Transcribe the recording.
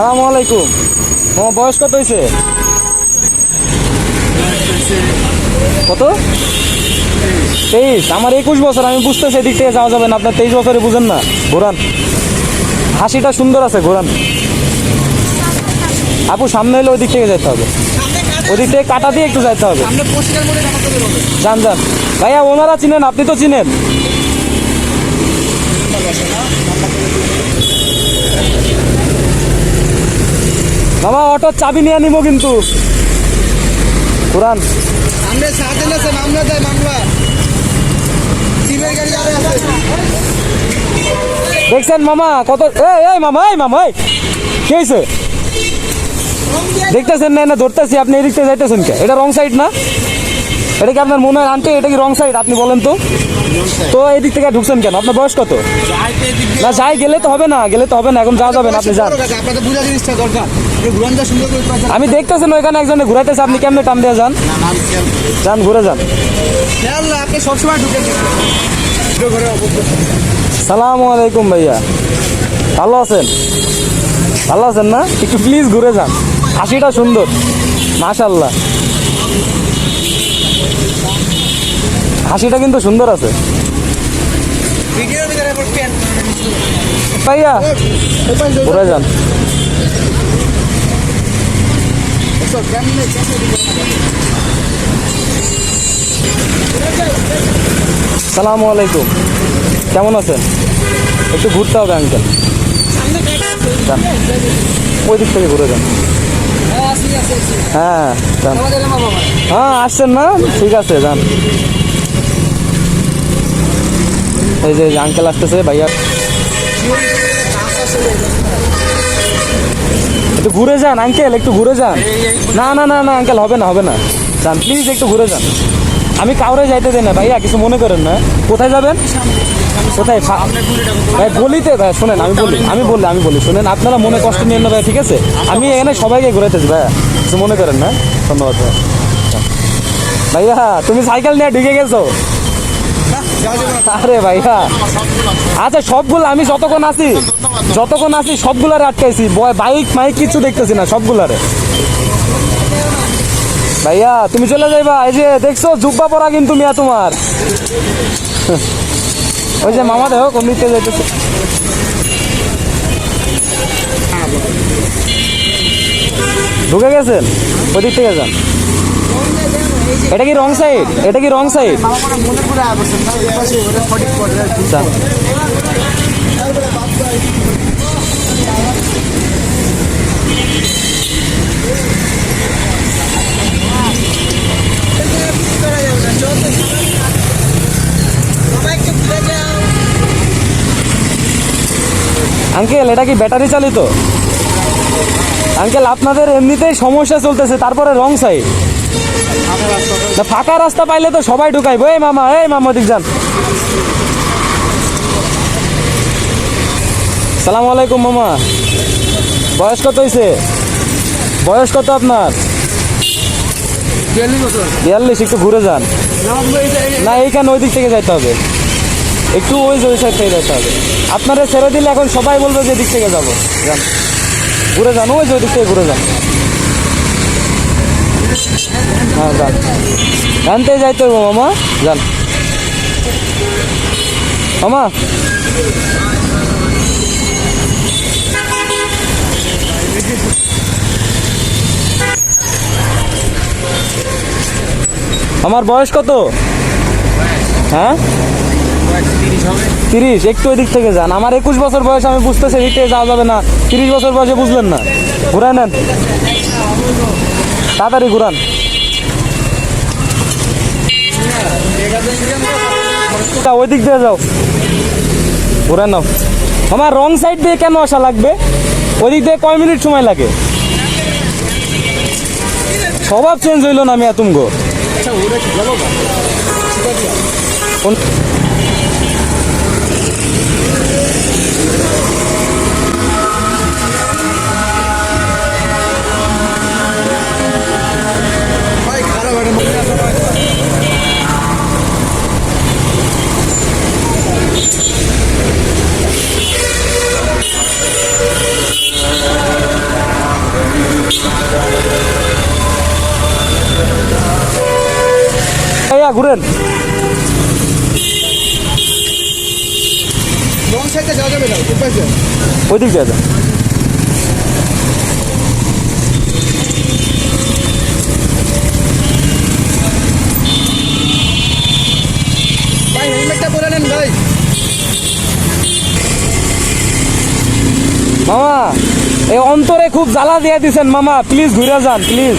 সালামু আলাইকুম। তোমার বয়স কত হয়েছে কত? তেইশ। আমার একুশ বছর আমি বুঝতেছি এদিক থেকে যাওয়া যাবে না। আপনার তেইশ বছরে বুঝেন না। ঘোরান। হাসিটা সুন্দর আছে ঘোরান। আপু সামনে এলে ওই দিক থেকে যেতে হবে। ওই দিক থেকে কাটা দিয়ে একটু যেতে হবে। যান যান। ভাইয়া ওনারা চিনেন আপনি তো চিনেন। মামা অটোর চাবি নিয়ে নিব কিন্তু। কোরআন। সাথে মামলা মামলা। দেখছেন মামা কত এই এই মামা এই মামা এই। কি হয়েছে দেখতেছেন না না ধরতেছি আপনি এদিক থেকে যাইতেছেন কে? এটা রং সাইড না? এটা কি আপনার মনে হয় আন্টি? এটা কি রং সাইড আপনি বলেন তো। তো এদিক থেকে ঢুকছেন কেন? আপনার বয়স কত? না যাই গেলে তো হবে না গেলে তো হবে না এখন যাওয়া যাবে না আপনি যান। আমি দেখতেছেন ওইখানে একজনে ঘুরাইতেছে আপনি কেমনে টান দিয়ে যান? যান ঘুরে যান। না, সালামু আলাইকুম ভাইয়া। ভালো আছেন? ভালো আছেন না? একটু প্লিজ ঘুরে যান। হাসিটা সুন্দর। মাশাল্লাহ হাসিটা কিন্তু সুন্দর আছে। ভাইয়া ঘুরে যান। কেমনে সালামু আলাইকুম। কেমন আছেন? একটু ঘুরতে হবে আঙ্কেল ওই দিক থেকে ঘুরে যান। হ্যাঁ যান। হ্যাঁ আসছেন না? ঠিক আছে, যান। এই যে আঙ্কেল আসতেছে, ভাইয়া। একটু ঘুরে যান আঙ্কেল একটু ঘুরে যান। না না না না আঙ্কেল হবে না হবে না। যান প্লিজ একটু ঘুরে যান। আমি কাউরে যাইতে দেই না ভাইয়া কিছু মনে করেন না। কোথায় যাবেন? কোথায়? ভাই বলিতে ভাই শোনেন আমি বলি আমি বললি আমি বলি শোনেন আপনারা মনে কষ্ট নিয়েন না ভাই ঠিক আছে? আমি এখানে সবাইকে ঘুরাইতেছি ভাইয়া কিছু মনে করেন না। ধন্যবাদ ভাইয়া। ভাইয়া তুমি সাইকেল নিয়ে ঢুকে গেছো। আরে ভাইয়া। আচ্ছা সবগুলো আমি যতক্ষণ আছি যতক্ষণ আছি, সবগুলারে আটকাইছি। বাইক, মাইক কিছু দেখতেছি না, সবগুলারে। ভাইয়া, তুমি চলে যাইবা। এই যে, দেখছ, জুব্বা পরা কিন্তু মিয়া তোমার। ওই যে মামা দেখো দিক যাইতেছে। ঢুকে গেছেন? ওই দিক থেকে যান। এটা কি রং সাইড এটা কি রং সাইড আঙ্কেল এটা কি ব্যাটারি চালিত? আঙ্কেল আপনাদের এমনিতেই সমস্যা চলতেছে তারপরে রং সাইড। না ফাঁকা রাস্তা পাইলে তো সবাই ঢুকাইবো। এই মামা এই মামা দিক যান। সালাম আলাইকুম মামা। বয়স কত হয়েছে বয়স কত আপনার? বিয়াল্লিশ একটু ঘুরে যান। না এইখানে ওই দিক থেকে যাইতে হবে। একটু ওই যে ওই সাইড থেকে যাইতে হবে। আপনারা ছেড়ে দিলে এখন সবাই বলবে যে দিক থেকে যাব। যান। ঘুরে যান, ওই যে ওই দিক থেকে ঘুরে যান। হ্যাঁ যান। থেকে যাইতে হবে মামা। যান। মামা। আমার বয়স কত? হ্যাঁ? তিরিশ একটু ওই দিক থেকে যান। আমার একুশ বছর বয়স আমি বুঝতেছি এদিক থেকে যাওয়া যাবে না। তিরিশ বছর বয়সে বুঝলেন না। ঘুরাই নেন। তাড়াতাড়ি ঘুরান। ওই দিক দিয়ে যাও। ঘুরে নাও। আমার রং সাইড দিয়ে কেন আসা লাগবে? ওই দিক দিয়ে কয় মিনিট সময় লাগে? স্বভাব চেঞ্জ হইল না আমি খারাপ একটা ঘুরেন। ওই দিক ভাই মামা এই অন্তরে খুব জ্বালা দিয়ে দিছেন মামা। প্লিজ ঘুরে যান প্লিজ